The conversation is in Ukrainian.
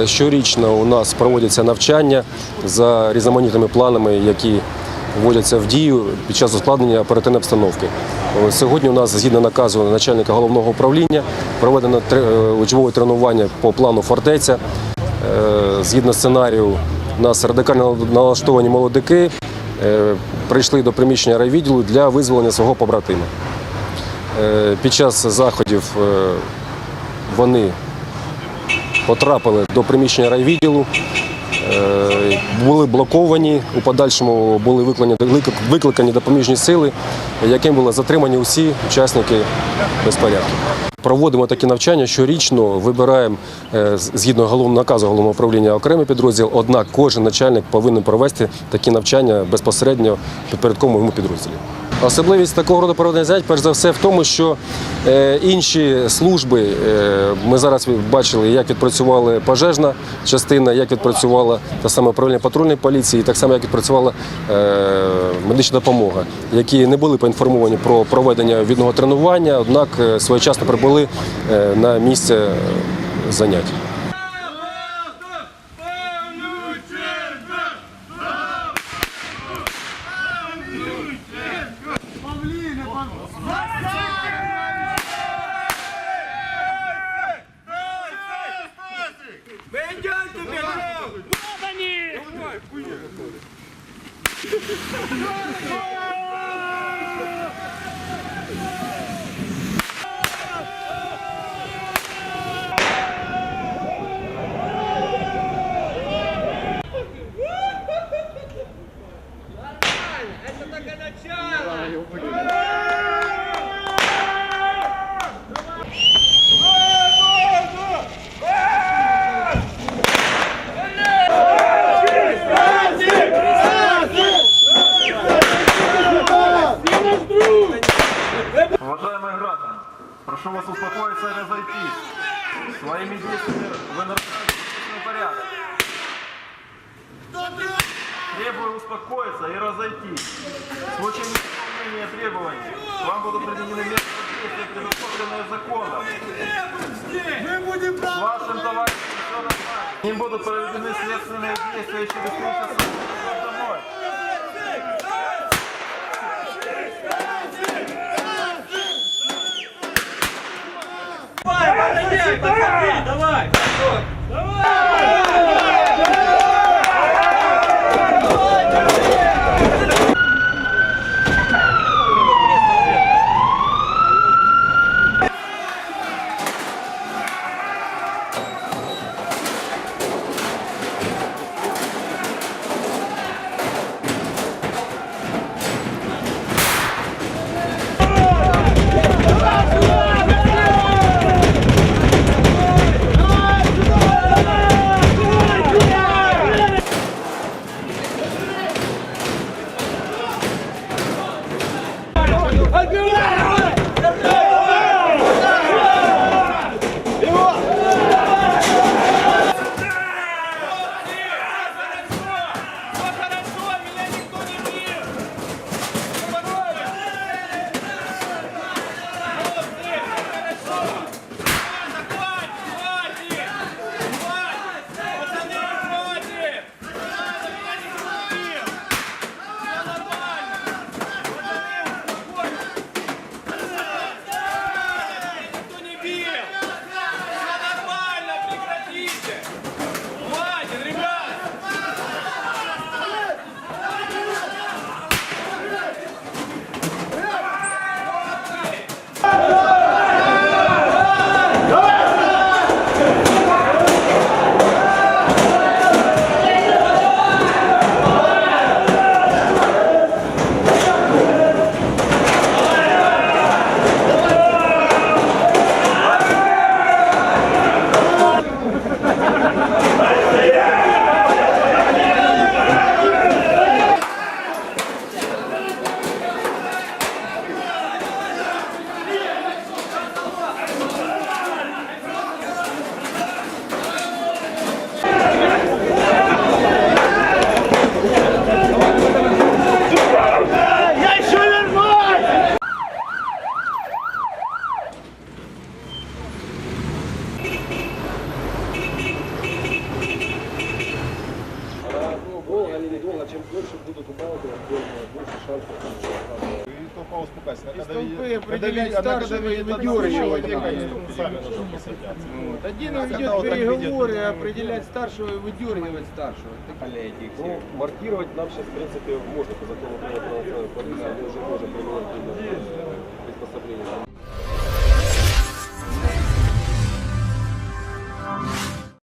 Е, Щорічно у нас проводяться навчання за різноманітними планами, які вводяться в дію під час ускладнення оперативної обстановки. Е, Сьогодні у нас, згідно наказу начальника головного управління, проведено е, учбове тренування по плану фортеця. Згідно сценарію, у нас радикально налаштовані молодики прийшли до приміщення райвідділу для визволення свого побратима. Під час заходів вони потрапили до приміщення райвідділу, е, були блоковані, у подальшому були викликані, допоміжні сили, яким були затримані усі учасники безпорядків. Проводимо такі навчання щорічно, вибираємо е, згідно головного наказу головного управління окремий підрозділ. Однак кожен начальник повинен провести такі навчання безпосередньо підпорядковому йому підрозділі. Особливість такого роду проведення занять, перш за все, в тому, що е, інші служби, е, ми зараз бачили, як відпрацювала пожежна частина, як відпрацювала та саме управління патрульної поліції, так само як відпрацювала е, медична допомога, які не були поінформовані про проведення відного тренування, однак своєчасно прибули на місце е, занять. Уважаемые И разойтись. Своими действиями вы нарушаете порядок. Требую успокоиться и разойтись. В случае невыполнения требований вам будут применены меры действия, предусмотренные законом. С вашим товарищем все нормально. Им будут проведены следственные действия через три часа. Домой. Давай! Давай! недолго. Чем дольше будут укалывать, тем больше шансов. И толпа успокаивается. Она когда толпы видит- когда определять видит- она когда старшего и видит одного выдергивать человека, надо. они сами на жопу садятся. Вот. Один А ведет когда вот так переговоры, видят, определять старшего и выдергивать старшего. Ну, маркировать нам сейчас, в принципе, можно по закону про национальную полицию, мы уже можем применять именно приспособление.